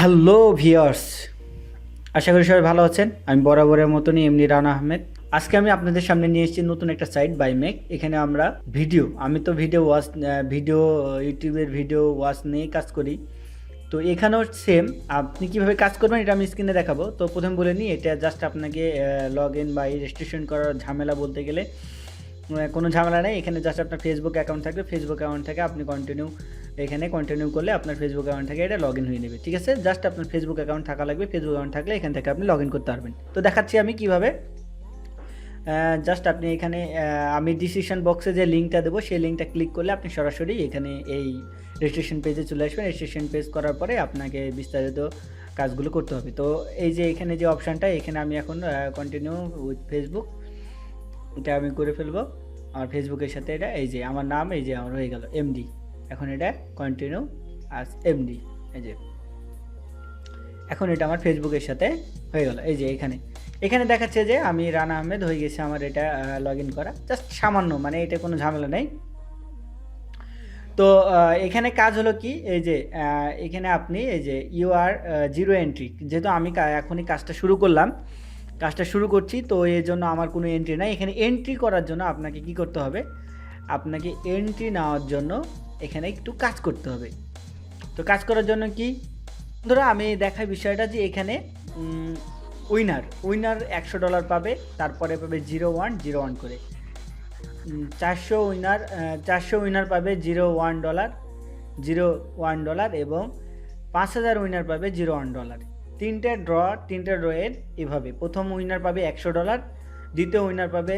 Hello viewers আশা করি সবাই ভালো আছেন। আমি বরাবরের মতনই এমনি রানা আহমেদ। আজকে আমি আপনাদের সামনে নিয়ে এসেছি নতুন একটা সাইট বাই মেক এখানে আমরা ভিডিও আমি তো ভিডিও ওয়াচ ভিডিও ইউটিউবের ভিডিও ওয়াচ নিয়ে কাজ করি। তো এখানেও সেম আপনি কীভাবে কাজ করবেন এটা আমি স্ক্রিনে দেখাবো। তো প্রথম বলে নিই, এটা জাস্ট আপনাকে লগ ইন বা রেজিস্ট্রেশন করার ঝামেলা বলতে গেলে কোনো ঝামেলা নেই। এখানে জাস্ট আপনার ফেসবুক অ্যাকাউন্ট থাকবে। ফেসবুক অ্যাকাউন্ট থেকে আপনি কন্টিনিউ এখানে কন্টিনিউ করলে আপনার ফেসবুক অ্যাকাউন্ট থেকে এটা লগ ইন হয়ে নেবে, ঠিক আছে? জাস্ট আপনার ফেসবুক অ্যাকাউন্ট থাকা লাগবে ফেসবুক অ্যাকাউন্ট থাকলে এখান থেকে আপনি লগ ইন করতে পারবেন। তো দেখাচ্ছি আমি কীভাবে। জাস্ট আপনি এখানে আমি ডিসিশন বক্সে যে লিঙ্কটা দেবো, সেই লিঙ্কটা ক্লিক করলে আপনি সরাসরি এখানে এই রেজিস্ট্রেশন পেজে চলে আসবেন। রেজিস্ট্রেশন পেজ করার পরে আপনাকে বিস্তারিত কাজগুলো করতে হবে। তো এই যে এখানে যে অপশানটা এখানে আমি এখন কন্টিনিউ উইথ ফেসবুক এটা আমি করে ফেলব। আমার ফেসবুকের সাথে এটা, এই যে আমার নাম, এই যে আমার হয়ে গেল এমডি এখন এটা কন্টিনিউ আস এমডি এই যে। এখন এটা আমার ফেসবুকের সাথে হয়ে গেল, এই যে এখানে। এখানে দেখাচ্ছে যে আমি রানা আহমেদ হয়ে গেছে আমার এটা লগ ইন করা। জাস্ট সামান্য মানে এটা কোনো ঝামেলা নেই। তো এখানে কাজ হলো কি, এই যে এখানে আপনি, এই যে ইউ আর জিরো এন্ট্রি যেহেতু আমি এখনই কাজটা শুরু করলাম, কাজটা শুরু করছি, তো এর জন্য আমার কোনো এন্ট্রি নাই। এখানে এন্ট্রি করার জন্য আপনাকে কি করতে হবে? আপনাকে এন্ট্রি নেওয়ার জন্য এখানে একটু কাজ করতে হবে। তো কাজ করার জন্য কি? ধরো আমি দেখাই বিষয়টা যে এখানে উইনার উইনার একশো ডলার পাবে, তারপরে পাবে জিরো ওয়ান জিরো ওয়ান করে। চারশো উইনার চারশো উইনার পাবে zero one dollar zero one dollar এবং পাঁচ হাজার উইনার পাবে জিরো ওয়ান ডলার তিনটে ড্র তিনটে ড্রয়ের এভাবে। প্রথম উইনার পাবে একশো ডলার দ্বিতীয় উইনার পাবে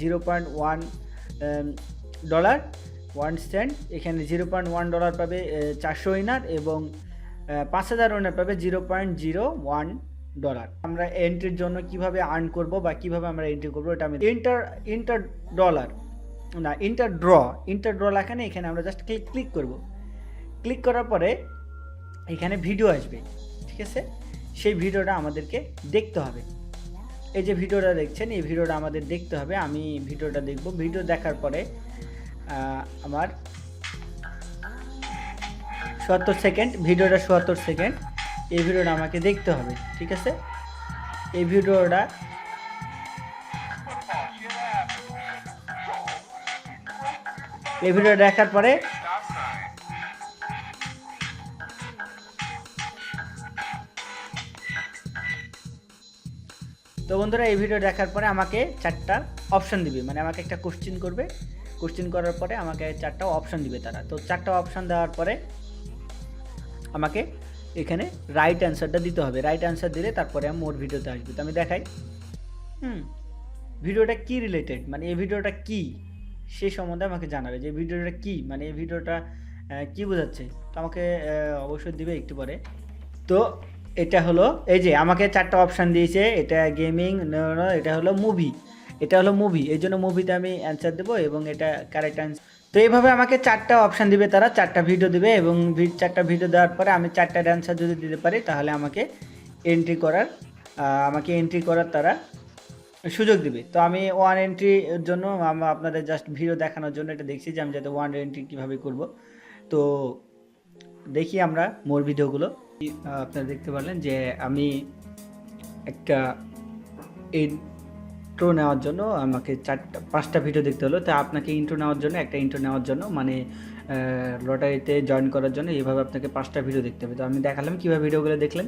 zero point one dollar one stand, এখানে জিরো পয়েন্ট ওয়ান ডলার পাবে চারশো উইনার এবং পাঁচ হাজার উইনার পাবে zero point zero one dollar. আমরা এন্ট্রির জন্য কীভাবে আর্ন করব বা কীভাবে আমরা এন্ট্রি করব এটা আমি ইন্টার ইন্টার ডলার না ইন্টার ড্র ইন্টার ড্র লেখানে এখানে আমরা জাস্ট ক্লিক ক্লিক করব। ক্লিক করার পরে এখানে ভিডিও আসবে, ঠিক আছে? সেই ভিডিওটা আমাদেরকে দেখতে হবে। এই যে ভিডিওটা দেখছেন, এই ভিডিওটা আমাদের দেখতে হবে। আমি ভিডিওটা দেখব। ভিডিও দেখার পরে আমার সত্তর সেকেন্ড, ভিডিওটা সত্তর সেকেন্ড। এই ভিডিওটা আমাকে দেখতে হবে, ঠিক আছে? এই ভিডিওটা এই ভিডিওটা দেখার পরে তো বন্ধুরা, এই ভিডিও দেখার পরে আমাকে চারটা অপশন দিবে মানে আমাকে একটা কোশ্চিন করবে। কোশ্চিন করার পরে আমাকে চারটা অপশান দিবে তারা। তো চারটা অপশান দেওয়ার পরে আমাকে এখানে রাইট অ্যান্সারটা দিতে হবে। রাইট অ্যান্সার দিলে তারপরে আমি মোর ভিডিওতে আসবে। তো আমি দেখাই। হুম, ভিডিওটা কি রিলেটেড মানে এই ভিডিওটা কি? সে সম্বন্ধে আমাকে জানাবে যে ভিডিওটা কি? মানে এই ভিডিওটা কি বোঝাচ্ছে? তো আমাকে অবশ্যই দিবে একটু পরে। তো এটা হলো, এই যে আমাকে চারটা অপশান দিয়েছে। এটা গেমিং এটা হলো মুভি এটা হলো মুভি এই জন্য মুভিতে আমি অ্যান্সার দেবো এবং এটা কারেক্ট অ্যান্সার তো এইভাবে আমাকে চারটা অপশান দিবে তারা, চারটা ভিডিও দিবে এবং চারটা ভিডিও দেওয়ার পরে আমি চারটার অ্যান্সার যদি দিতে পারি, তাহলে আমাকে এন্ট্রি করার আমাকে এন্ট্রি করার তারা সুযোগ দিবে। তো আমি ওয়ান এন্ট্রির জন্য আপনাদের জাস্ট ভিডিও দেখানোর জন্য এটা দেখছি যে আমি যাতে ওয়ান এন্ট্রি কীভাবে করব। তো দেখি আমরা মোর ভিডিওগুলো আপনারা দেখতে পারলেন যে আমি একটা ইন্ট্রো নেওয়ার জন্য আমাকে চারটা, পাঁচটা ভিডিও দেখতে হলো। তো আপনাকে ইন্ট্রো নেওয়ার জন্য, একটা ইন্ট্রো নেওয়ার জন্য মানে লটারিতে জয়েন করার জন্য এইভাবে আপনাকে পাঁচটা ভিডিও দেখতে হবে। তো আমি দেখালাম কীভাবে ভিডিওগুলো দেখলেন।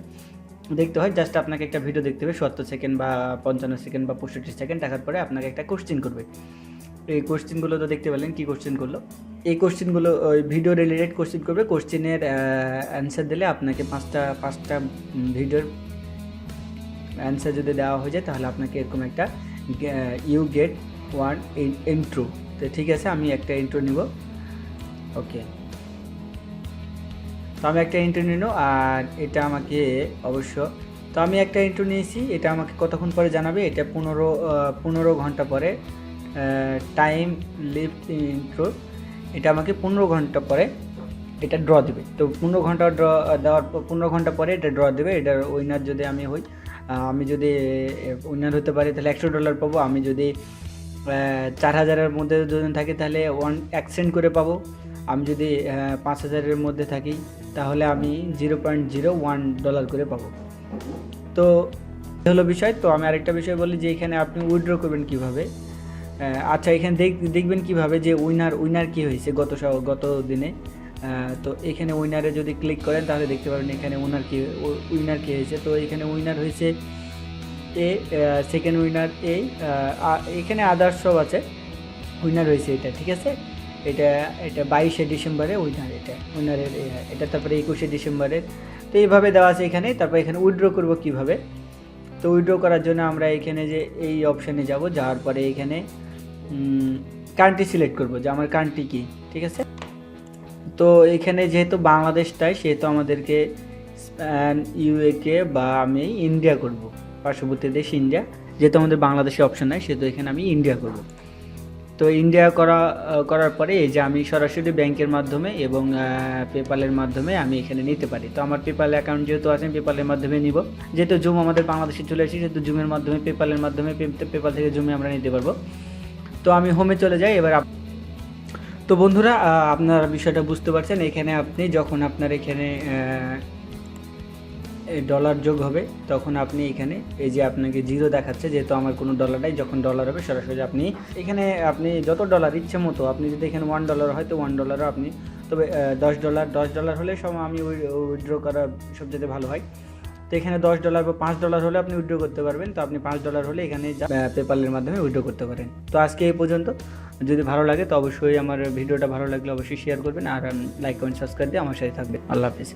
দেখতে হয় জাস্ট আপনাকে একটা ভিডিও দেখতে হবে, সত্তর সেকেন্ড বা পঞ্চান্ন সেকেন্ড বা পঁয়ষট্টি সেকেন্ড দেখার পরে আপনাকে একটা কোশ্চেন করবে। এই কোশ্চেনগুলো তো দেখতে পেলেন, কী কোশ্চেন করল? এই কোশ্চেনগুলো ওই ভিডিও রিলেটেড কোশ্চেন করবে কোশ্চেনের অ্যান্সার দিলে আপনাকে পাঁচটা পাঁচটা ভিডিওর অ্যান্সার যদি দেওয়া হয়ে যায়, তাহলে আপনাকে এরকম একটা ইউ গেট ওয়ান ইন্ট্রো তো ঠিক আছে, আমি একটা ইন্ট্রো নিব। ওকে তো আমি একটা ইন্ট্রো নিল আর এটা আমাকে অবশ্য, তো আমি একটা ইন্ট্রো নিয়েছি, এটা আমাকে কতক্ষণ পরে জানাবে? এটা পনেরো পনেরো ঘণ্টা পরে টাইম লিফট ইন্ট্রো এটা আমাকে পনেরো ঘণ্টা পরে এটা ড্র দেবে। তো পনেরো ঘণ্টা ড্র দেওয়ার পনেরো ঘণ্টা পরে এটা ড্র দেবে, এটার উইনার যদি আমি হই আমি যদি উইনার হতে পারি, তাহলে একশো ডলার পাবো। আমি যদি চার হাজারের মধ্যে যদি থাকে, তাহলে ওয়ান এক সেন্ট করে পাবো। আমি যদি পাঁচ হাজারের মধ্যে থাকি, তাহলে আমি zero point zero one dollar করে পাবো। তো হলো বিষয়। তো আমি আরেকটা বিষয় বলি যে, এখানে আপনি উইড্র করবেন কীভাবে? আচ্ছা এখানে দেখ, দেখবেন কীভাবে যে উইনার উইনার কি হয়েছে গত গত দিনে? তো এখানে উইনারে যদি ক্লিক করেন, তাহলে দেখতে পারবেন এখানে উইনার কি উইনার কি হয়েছে। তো এখানে উইনার হয়েছে এ সেকেন্ড উইনার এ এখানে আদার্স সব আছে। উইনার হয়েছে এটা, ঠিক আছে? এটা এটা বাইশে ডিসেম্বরে উইনার এটা উইনারের এটা তারপরে একুশে ডিসেম্বরের তো এইভাবে দেওয়া আছে এখানে, তারপর এখানে উইথড্র করব কীভাবে? তো উইথড্র করার জন্য আমরা এখানে যে এই অপশানে যাব, যাওয়ার পরে এখানে কান্ট্রি সিলেক্ট করব, যে আমার কান্ট্রি কী, ঠিক আছে? তো এখানে যেহেতু বাংলাদেশটাই, সেহেতু আমাদেরকে ইউএকে বা আমি ইন্ডিয়া করব। পার্শ্ববর্তী দেশ ইন্ডিয়া। যেহেতু আমাদের বাংলাদেশে অপশন নাই, সেহেতু এখানে আমি ইন্ডিয়া করব। তো ইন্ডিয়া করা করার পরে এই যে আমি সরাসরি ব্যাংকের মাধ্যমে এবং পেপালের মাধ্যমে আমি এখানে নিতে পারি। তো আমার পেপাল অ্যাকাউন্ট যেহেতু আছে পেপালের মাধ্যমে নিব। যেহেতু জুম আমাদের বাংলাদেশে চলে আসি, সেহেতু জুমের মাধ্যমে পেপালের মাধ্যমে পেপাল থেকে জুমে আমরা নিতে পারব। তো আমি হোমে চলে যাই, এবার তো বন্ধুরা আপনারা বিষয়টা বুঝতে পারছেন। এখানে আপনি যখন আপনার এখানে ডলার যোগ হবে, তখন আপনি এখানে এই যে আপনাকে জিরো দেখাচ্ছে, যেহেতু আমার কোনো ডলার নাই, যখন ডলার হবে সরাসরি আপনি এখানে আপনি যত ডলার ইচ্ছে মতো, আপনি যদি এখানে ওয়ান ডলার হয়, তো ওয়ান ডলারও আপনি, তবে দশ ডলার দশ ডলার হলে সব আমি উইথড্র করা সবচেয়ে ভালো হয়। তো এখানে দশ ডলার বা পাঁচ ডলার হলে আপনি উইথড্র করতে পারবেন, তো আপনি পাঁচ ডলার হলে এখানে পেপালের মাধ্যমে উইড্রো করতে পারেন। তো আজকে এই পর্যন্ত। যদি ভালো লাগে তো অবশ্যই আমার ভিডিওটা ভালো লাগলে অবশ্যই শেয়ার করবেন আর লাইক কমেন্ট সাবস্ক্রাইব দিয়ে আমার সাথে থাকবেন। আল্লাহ হাফিজ।